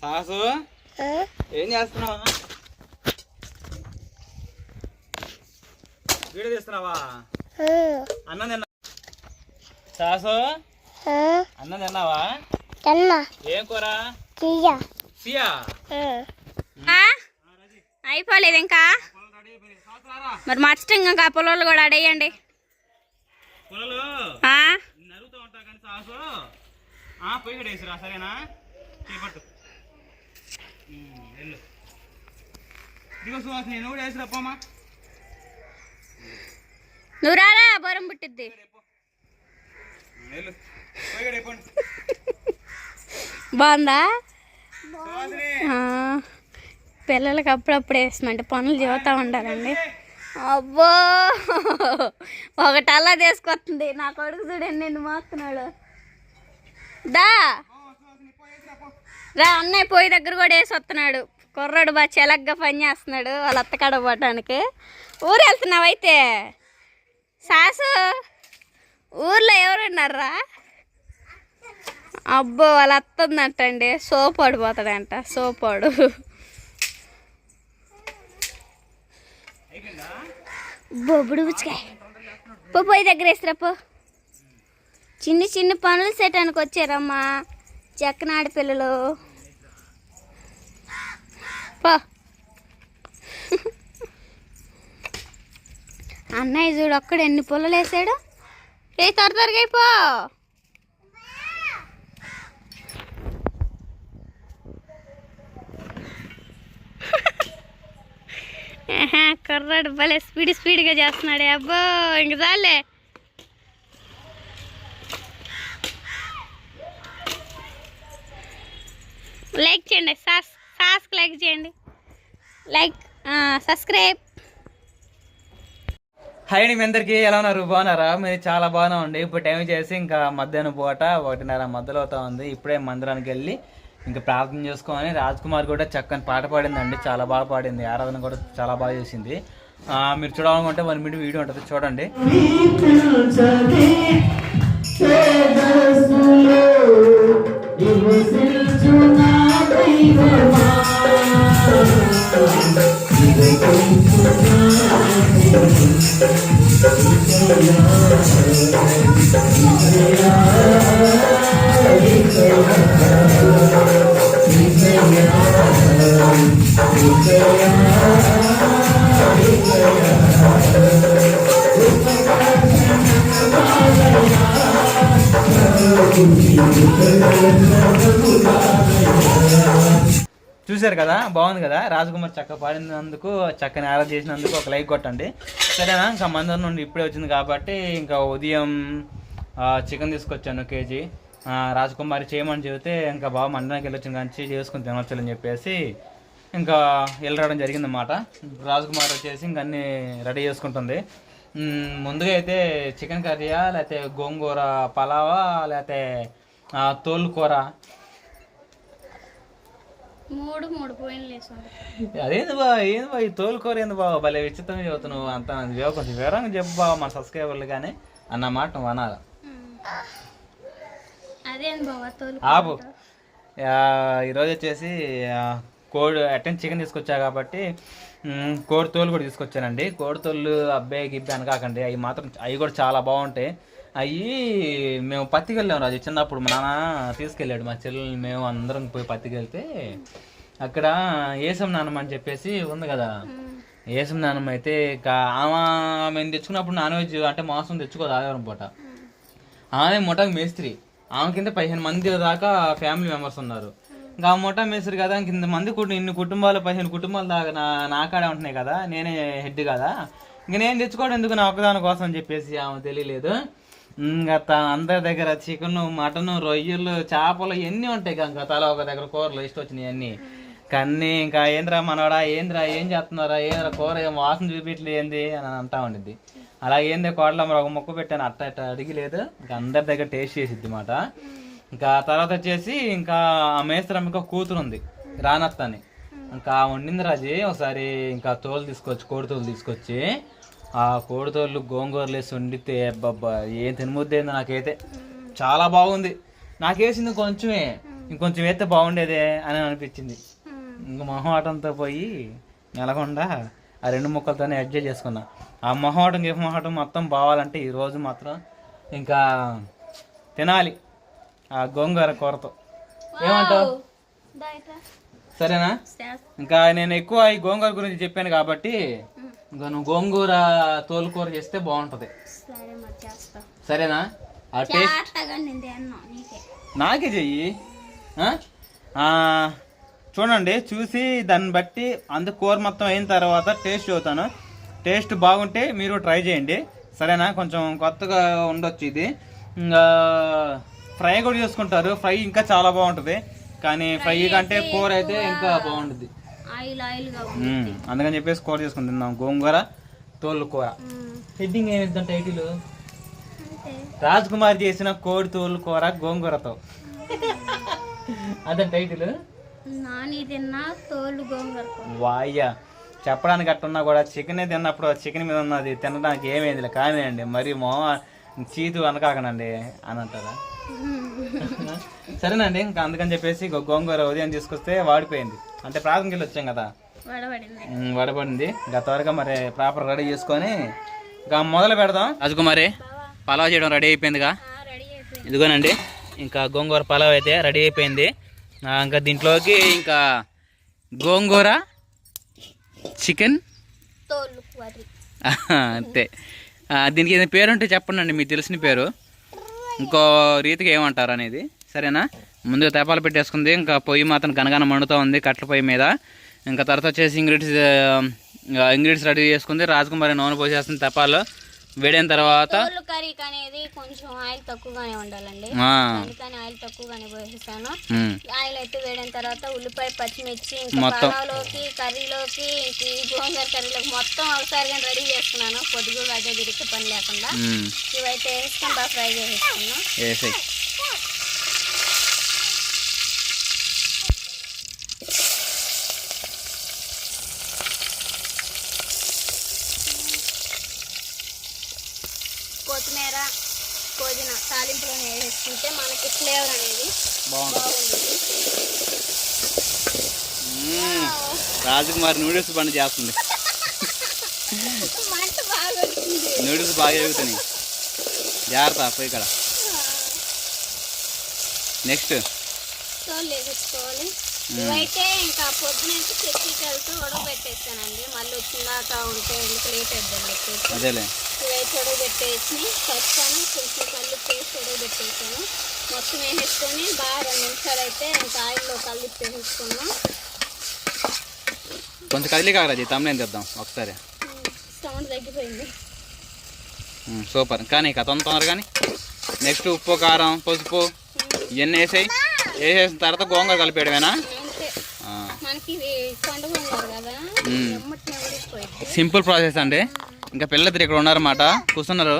Sauce? ఏం చేస్తున్నావు? Video తీస్తున్నావా? అన్నం తిన్నా సాసు? అన్నం తిన్నావా? ఏం కూర? సియా అయిపోలేదు ఇంకా? మరి మర్చిట ఇంకా పొలాలు కూడా అడేయండి. పొలలు? ఆ, పొయ్యి సరేనా? చేపట్టు. ఇదిగో కూడా నువ్వు రారా బొరం పుట్టిద్ది. బాగుందా? పిల్లలకి అప్పుడప్పుడు వేసినట్టు పనులు చెబుతూ ఉండాలండి. అబ్బో! ఒకటి అలా తీసుకొస్తుంది. నా కొడుకు చూడండి నేను మోస్తున్నాడు. దా! రా అన్నయ్య పోయి దగ్గర కూడా వేసి వస్తున్నాడు. కుర్రాడు బాగా చెలగ్గా పని చేస్తున్నాడు వాళ్ళ అత్తకాడ పోవటానికి. ఊరు వెళ్తున్నావు అయితే? సాసు ఊర్లో ఎవరున్నారా అబ్బో వాళ్ళ అత్తందంటండి సోప్ పడిపోతాడంట సోపాడు బొబ్బుడు పుచ్చుకాయ. పో పోయి దగ్గర వేసిరా పో. చిన్న చిన్న పనులు చేయటానికి వచ్చారమ్మా. చెక్కనాడు పిల్లలు. పో. అన్నయ్య చూడు అక్కడ ఎన్ని పుల్లలు వేసాడు. ఏ త్వర త్వరగా అయిపో. కుర్రాడు భలే స్పీడ్ స్పీడ్గా చేస్తున్నాడే. అబ్బో ఇంక చాలే. లైక్ చేయండి సాస్ సాస్కి లైక్ చేయండి. Like subscribe. హాయ్ అండి మీ అందరికీ ఎలా ఉన్నారు? బాగున్నారా? మీరు చాలా బాగానే ఉండి ఇప్పుడు టైం చేసి ఇంకా మధ్యాహ్నం పూట ఒకటిన్నర మధ్యలో అవుతా ఉంది. ఇప్పుడే మందిరానికి వెళ్ళి ఇంకా ప్రార్థన చేసుకొని రాజ్ కుమార్ కూడా చక్కని పాట పాడిందండి. చాలా బాగా పాడింది. ఆరాధన కూడా చాలా బాగా చేసింది. మీరు చూడాలనుకుంటే వన్ మినిట్ వీడియో ఉంటుంది చూడండి. చూశారు కదా బాగుంది కదా? రాజకుమార్ చక్క పాడినందుకు చక్కని ఆరా చేసినందుకు ఒక లైక్ కొట్టండి. సరేనా? ఇంకా మందిరం నుండి ఇప్పుడే వచ్చింది కాబట్టి ఇంకా ఉదయం చికెన్ తీసుకొచ్చాను కేజీ. రాజకుమారి చేయమని చెబితే ఇంకా బాగా మండలానికి వెళ్ళొచ్చిన కానీ చేసుకుని తినొచ్చులని చెప్పేసి ఇంకా వెళ్ళడం జరిగిందన్నమాట. రాజకుమార్ వచ్చేసి ఇంకా అన్ని రెడీ చేసుకుంటుంది. ముందుగా అయితే చికెన్ కర్రీయా లేకపోతే గోంగూర పలావా లేకపోతే తోలుకూర? తోలు కూర మూడు మూడు పోయినలు వేసాడు అదేంది బా ఏంది బా ఈ తోలుకోరు ఏంది బావ? భలే విచిత్రంగా చెబుతున్నావు అంత నాకు కొంచెం వివరంగా చెప్పు బావ మన సబ్స్క్రైబర్లు కానీ అన్న మాట నువ్వు అనాలి? అదేం బావా తోలు ఆపు. ఈరోజు వచ్చేసి కోడి అటెండ్ చికెన్ తీసుకొచ్చా కాబట్టి కోడి తోలు కూడా తీసుకొచ్చానండి. కోడి తోలు అబ్బాయి గిబ్బి అనకాకండి. అవి మాత్రం అవి కూడా చాలా బాగుంటాయి. అవి మేము పత్తికి వెళ్ళాం రాజు. చిన్నప్పుడు మా నాన్న తీసుకెళ్ళాడు మా చెల్లెలు మేము అందరం పోయి పత్తికి వెళ్తే అక్కడ ఏసం నాన్నమ్మ అని చెప్పేసి ఉంది కదా. ఏసం నాన్నమ్మ అయితే ఇక ఆమె మేము తెచ్చుకున్నప్పుడు నాన్ వెజ్ అంటే మాంసం తెచ్చుకోదు ఆదివారం పూట. ఆమె ముఠాకి మేస్త్రి. ఆమె కింద పదిహేను మంది దాకా ఫ్యామిలీ మెంబర్స్ ఉన్నారు. ఇంకా ఆ ముఠా మేస్త్రి కదా ఇంత మంది కుటుంబం ఇన్ని కుటుంబాలు పదిహేను కుటుంబాలు దాకా నా నా కాడే ఉంటున్నాయి కదా. నేనే హెడ్ కదా. ఇంక నేను తెచ్చుకోవడం ఎందుకు నా ఒక్కదాని కోసం అని చెప్పేసి ఆమె తెలియలేదు. ఇంకా తా అందరి దగ్గర చికెన్ మటన్ రొయ్యలు చేపలు ఇవన్నీ ఉంటాయి ఇంకా తల ఒక దగ్గర కూరలు ఇష్టం వచ్చినాయి అన్నీ. కన్నీ ఇంకా ఏంద్రా మనవడా ఏంద్రా ఏం చేస్తున్నారా ఏంద్రా కూర ఏం వాసన చూపించలే ఏంది అని అంటా ఉండిద్ది. అలాగే ఏంది కోడలో మరి ఒక మొక్క పెట్టాను అట్ట అట్ట అడిగిలేదు ఇంకా అందరి దగ్గర టేస్ట్ చేసిద్ది మాట. ఇంకా తర్వాత వచ్చేసి ఇంకా ఆ మేస్త్రమ్మకి ఒక కూతురు ఉంది రానత్త అని ఇంకా వండింది రాజీ ఒకసారి ఇంకా తోలు తీసుకొచ్చి కోడి తోలు తీసుకొచ్చి ఆ కోడి తోలు గోంగూరలు వేసి వండితే అబ్బబ్బా ఏం తినముద్దేందో నాకైతే. చాలా బాగుంది. నాకేసింది కొంచెమే. ఇంకొంచెం వేస్తే బాగుండేదే అని అనిపించింది. ఇంక మొహమాటంతో పోయి నెలకొండ ఆ రెండు ముక్కలతోనే అడ్జస్ట్ చేసుకున్నా. ఆ మొహమాటం గిఫ్ మొహమాటం మొత్తం బావాలంటే ఈ రోజు మాత్రం ఇంకా తినాలి. ఆ గోంగూర కూరతో. ఏమంటావు? సరేనా? ఇంకా నేను ఎక్కువ ఈ గోంగూర గురించి చెప్పాను కాబట్టి ఇంకా నువ్వు గోంగూర తోలుకూర చేస్తే బాగుంటుంది. సరేనా? ఆ టేస్ట్ నీకే. చెయ్యి. చూడండి చూసి దాన్ని బట్టి అందు కూర మొత్తం అయిన తర్వాత టేస్ట్ చూస్తాను టేస్ట్ బాగుంటే మీరు ట్రై చేయండి. సరేనా? కొంచెం కొత్తగా ఉండొచ్చు ఇది. ఇంకా ఫ్రై కూడా చేసుకుంటారు. ఫ్రై ఇంకా చాలా బాగుంటుంది. కానీ ఫ్రై కంటే కూర అయితే ఇంకా బాగుంటుంది. ఆయిల్ అందుకని చెప్పేసి కూర చేసుకుని తిందాం. గోంగూర తోలు కూర. హెడ్డింగ్ ఏమిద్దాం టైటిల్ రాజ్ కుమార్ చేసిన కోడి తోలు కూర గోంగూరతో. అదే టైటిల్ నాని తిన్నా తోలు గోంగూర వాయ్య చెప్పడానికి అట్టున్నా కూడా చికెన్ తిన్నప్పుడు చికెన్ మీద ఉన్నది తినడానికి ఏమైంది కానీ అండి మరి మో చీతు అనకాకనండి అని అంటారా? సరేనండి ఇంకా అందుకని చెప్పేసి గోంగూర ఉదయం తీసుకొస్తే వాడిపోయింది. అంటే ప్రాథమిక వచ్చాం కదా? వడబడింది. ఇంకా త్వరగా మరి ప్రాపర్ రెడీ చేసుకొని ఇంకా మొదలు పెడదాం. రాజకుమారి పలావ్ చేయడం రెడీ అయిపోయిందిగా? ఇదిగోనండి ఇంకా గోంగూర పలావ్ అయితే రెడీ అయిపోయింది. ఇంకా దీంట్లోకి ఇంకా గోంగూర చికెన్. అంతే. దీనికి ఏదైనా పేరు ఉంటే చెప్పండి అండి మీకు తెలిసిన పేరు. ఇంకో రీతికి ఏమంటారు అనేది. సరేనా? ముందుగా తేపాలు పెట్టేసుకుంది. ఇంకా పొయ్యి మాత్రం గనగన మండుతూ ఉంది కట్ల పొయ్యి మీద. ఇంకా తర్వాత వచ్చేసి ఇంగ్రీడియంట్స్ ఇంగ్రీడియంట్స్ రెడీ చేసుకుంది. రాజకుమారి నూనె పోసేస్తుంది తపాలు. వేడైన తర్వాత తోలు కర్రీకి అనేది కొంచెం ఆయిల్ తక్కువగానే ఉండాలండి. ఆ, అందుకని ఆయిల్ తక్కువగానే పోసేసాను ఉమ్, ఆయిల్ అయితే వేడిన తర్వాత ఉల్లిపాయ పచ్చిమిర్చి ఇంకా మొత్తం. పలావ్లోకి కర్రీలోకి ఇంక ఈ గోంగూర కర్రీలోకి మొత్తం ఒకసారిగా రెడీ చేసుకున్నాను అదే పని లేకుండా. ఉమ్, ఇవైతే వేసుకొని బాగా ఫ్రై చేసేసుకున్నాను. వేసేయ్ కొత్తిమీర పుదీనా తాలింపులోనే వేసుకుంటే మనకి ఫ్లేవర్ అనేది బాగుంటుంది బాగుంటుంది మ్మ్. రాజకుమారి నూడిల్స్ బండి చేస్తుంది. నూడిల్స్ బాగా ఎగుతున్నాయి జాగ్రత్త పోయి ఇక్కడ. నెక్స్ట్. ఇవైతే ఇంకా వెళ్తూ ఉడకబెట్టేస్తానండి మళ్ళీ వచ్చిందాక ఉంటే ఎందుకు లేట్ అవుతుంది అదేలే. ఇవైతే ఉడకబెట్టేసి కొంచెం కళ్ళు పేస్ట్ ఉడకబెట్టేసాను. మొత్తం వేసేసుకొని బాగా రెండు నిమిషాలు అయితే ఇంకా ఆయిల్లో కలిపి వేసేసుకున్నాం. కొంచెం కదిలి కాగరాజీ తమ్ముడు తెద్దాం ఒకసారి. సౌండ్ తగ్గిపోయింది. మ్మ్, సూపర్. కానీ ఇక తొందర కానీ నెక్స్ట్ ఉప్పు కారం పసుపు ఇవన్నీ వేసాయి. వేసేసిన తర్వాత గోంగూర కలిపేయడమేనా? సింపుల్ ప్రాసెస్ అండి. ఇంకా పిల్లలిద్దరు ఇక్కడ ఉన్నారన్నమాట. కూర్చున్నారు.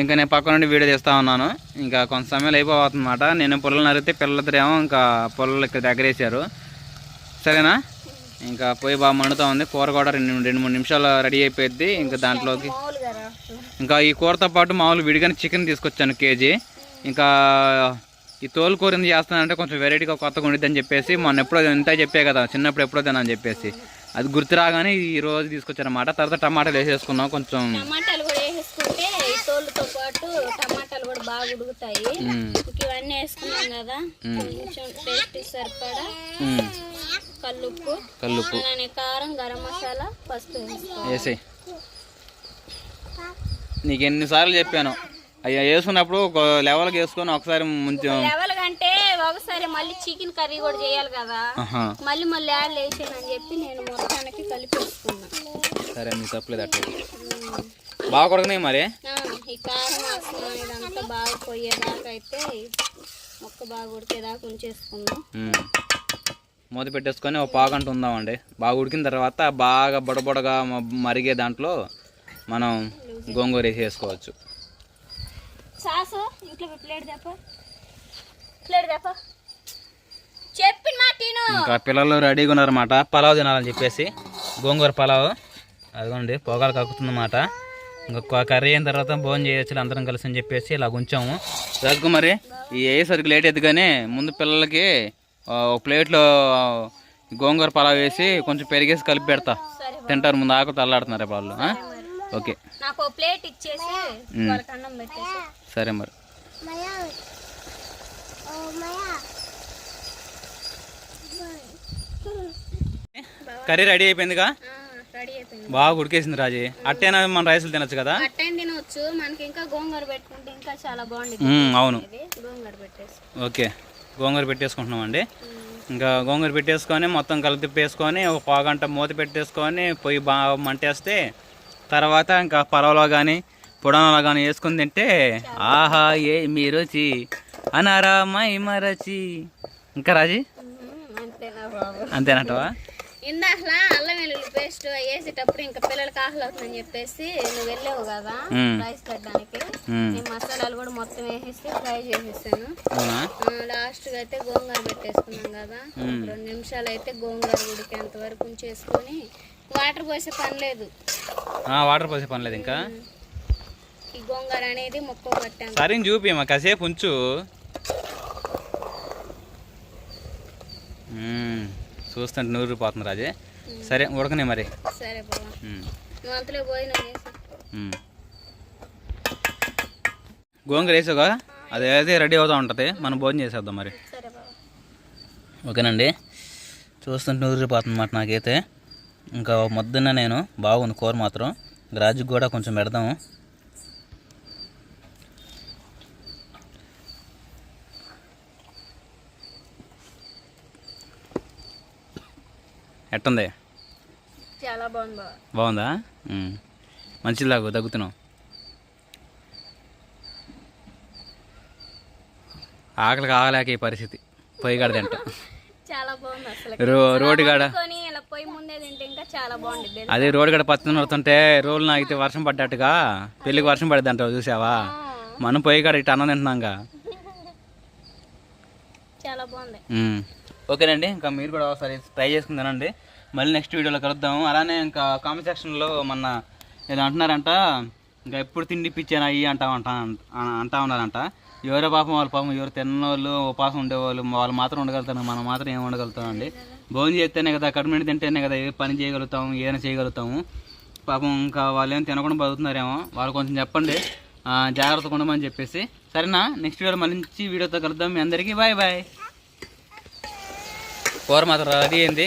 ఇంకా నేను పక్క నుండి వీడియో తీస్తా ఉన్నాను. ఇంకా కొంత సమయం అయిపోతుందన్నమాట నేను పుల్లలు నరిగితే పిల్లలిద్దరు ఏమో ఇంకా పుల్లలు ఇక్కడ దగ్గరేసారు సరేనా? ఇంకా పోయి బాగా మండుతూ ఉంది. కూర కూడా రెండు రెండు మూడు నిమిషాలు రెడీ అయిపోయింది ఇంకా దాంట్లోకి ఇంకా ఈ కూరతో పాటు మామూలు విడిగానే చికెన్ తీసుకొచ్చాను కేజీ. ఇంకా ఈ తోలు కూర ఎందుకు చేస్తానంటే కొంచెం వెరైటీగా కొత్తగా ఉండిద్దని చెప్పేసి మొన్న ఎప్పుడో ఇంత చెప్పే కదా చిన్నప్పుడు ఎప్పుడో తినని చెప్పేసి. అది గుర్తు రాగానే ఈ రోజు తీసుకొచ్చారన్నమాట. తర్వాత టమాటాలు వేసేసుకున్నాం. కొంచెం టమాటాలు కూడా వేసేసుకుంటే ఈ తోలుతో పాటు టమాటాలు కూడా బాగా ఉడుకుతాయి. మ్మ్, ఇంక ఇవన్నీ వేసుకున్నాం కదా. కొంచెం టేస్ట్ సరిపడా. మ్మ్, కల్లుప్పు. కల్లుప్పు. కారం గరం మసాలా పసుపు వేసేయి నీకు ఎన్నిసార్లు చెప్పాను. అయ్యా వేసుకున్నప్పుడు ఒక లెవెల్కి వేసుకొని ఒకసారి ముంచెం. లెవెల్ కంటే ఒకసారి మళ్ళీ చికెన్ కర్రీ కూడా చేయాలి కదా. మళ్ళీ మళ్ళీ యాడ్ వేసానని చెప్పి నేను మొత్తానికి కలిపేసుకున్నా. సరే మీకు తప్పలేదు అట్లా. బాగా కొడకనే మరి? ఈ కారం ఇదంతా బాగా పోయేదాకా అయితే మొక్క బాగా ఉడికేదాకా ఉంచేసుకున్నాం. మ్మ్. మూత పెట్టేసుకొని ఒక పాగంట ఉందామండి. బాగా ఉడికిన తర్వాత బాగా బొడబొడగా మరిగే దాంట్లో మనం గోంగూర వేసి వేసుకోవచ్చు. ఇంకా పిల్లలు రెడీగా ఉన్నారన్నమాట. పలావ్ తినాలని చెప్పేసి. గోంగూర పలావ్. అదిగోండి పొగాలు కక్కుతుందన్నమాట ఇంకొక కర్రీ అయిన తర్వాత భోజనం చేయొచ్చు అందరం కలిసి అని చెప్పేసి ఇలా ఉంచాము. రాజకుమారి ఈ అయ్యేసరికి లేట్ అవుతుంది కానీ ముందు పిల్లలకి ప్లేట్లో గోంగూర పలావ్ వేసి కొంచెం పెరిగేసి కలిపి పెడతా. తింటారు ముందు ఆకులు అల్లాడుతున్నారు రేపు వాళ్ళు? ఓకే. ప్లేట్ ఇచ్చేసి సరే మరి. కర్రీ రెడీ అయిపోయిందిగా? బాగా ఉడికేసింది రాజీ. అట్టేనా మన రైసులు తినొచ్చు కదా? తినవచ్చు మనకి ఇంకా గోంగూర పెట్టుకుంటే ఇంకా చాలా బాగుంటుంది అవును. గోంగూర పెట్టేసి. ఓకే. గోంగూర పెట్టేసుకుంటున్నామండి. ఇంకా గోంగూర పెట్టేసుకొని మొత్తం కలిపి తిప్పేసుకొని ఒక పావుగంట మూత పెట్టేసుకొని పొయ్యి బాగా మంటేస్తే తర్వాత ఇంకా పరవలో కానీ పుడనలో కానీ వేసుకుని తింటే ఆహా ఏ మీ రుచి. అనారా మై మరచి. ఇంకా రాజీ? అంతేనటవా? ఇందాకలా అల్లం వెల్లుల్లి పేస్ట్ వేసేటప్పుడు ఇంకా పిల్లలకి ఆకలి అవుతుందని చెప్పేసి నువ్వు వెళ్ళావు కదా. రైస్ పెట్టడానికి. మసాలాలు కూడా మొత్తం వేసేసి ఫ్రై చేసేసాను. లాస్ట్గా అయితే గోంగూర పెట్టేసుకున్నాం కదా. రెండు నిమిషాలు అయితే గోంగూర ఉడికేంత వరకు ఉంచేసుకొని వాటర్ పోసే పని లేదు. ఆ, వాటర్ పోసే పని లేదు ఇంకా? ఈ గోంగూర అనేది మొక్క పట్టాను సరే చూపి మా కాసేపు ఉంచు. చూస్తుంటే నూరు పోతుంది రాజే. సరే ఉడకనే మరి. సరే మ్మ్. గోంగూర వేసావుగా? అది అయితే రెడీ అవుతూ ఉంటుంది. మనం భోజనం చేసేద్దాం మరి. ఓకేనండి. చూస్తుంటే నూరిపోతుంది అన్నమాట నాకైతే. ఇంకా మొద్దున్న నేను బాగుంది కూర మాత్రం. రాజుకి కూడా కొంచెం పెడదాము. ఎట్టుంది? చాలా బాగుంది బాగుందా. మంచిలాగు తగ్గుతున్నావు ఆకలికి ఆగలేక ఈ పరిస్థితి. పొయ్యి కాడ తింటా. చాలా బాగుంది అసలు. రో రోడ్డు కాడ. కొని ఇలా పొయ్యి ముందే తింటే ఇంకా చాలా అదే రోడ్డు కాడ పచ్చని నడుతుంటే రోడ్లు నాగితే వర్షం పడ్డట్టుగా పెళ్ళికి వర్షం పడింది అంటావు చూసావా? మనం పొయ్యి కాడ ఇటు అన్నం తింటున్నాంగా చాలా బాగుంది. ఓకేనండి ఇంకా మీరు కూడా ఒకసారి ట్రై చేసుకుని తినండి. మళ్ళీ నెక్స్ట్ వీడియోలో కలుద్దాము అలానే ఇంకా కామెంట్ సెక్షన్లో మొన్న ఏదో అంటున్నారంట ఇంకా ఎప్పుడు తిండి పిచ్చాను అయ్యి అంటా అంటా అంటా ఉన్నారంట. ఎవరో పాపం వాళ్ళ పాపం ఎవరు తిన్నవాళ్ళు ఉపాసం ఉండేవాళ్ళు వాళ్ళు మాత్రం ఉండగలుగుతారు మనం మాత్రం ఏం ఉండగలుగుతామండి. భోజనం చేస్తేనే కదా కడుపు తింటేనే కదా ఏ పని చేయగలుగుతాము ఏదైనా చేయగలుగుతాము. పాపం ఇంకా వాళ్ళు ఏం తినకుండా బతుకుతున్నారేమో వాళ్ళు కొంచెం చెప్పండి. జాగ్రత్తగా ఉండమని చెప్పేసి. సరేనా? నెక్స్ట్ వీడియో మంచి వీడియోతో కలుద్దాం. మీ అందరికీ బాయ్ బాయ్. కూర మాత్రం రెడీ అయింది.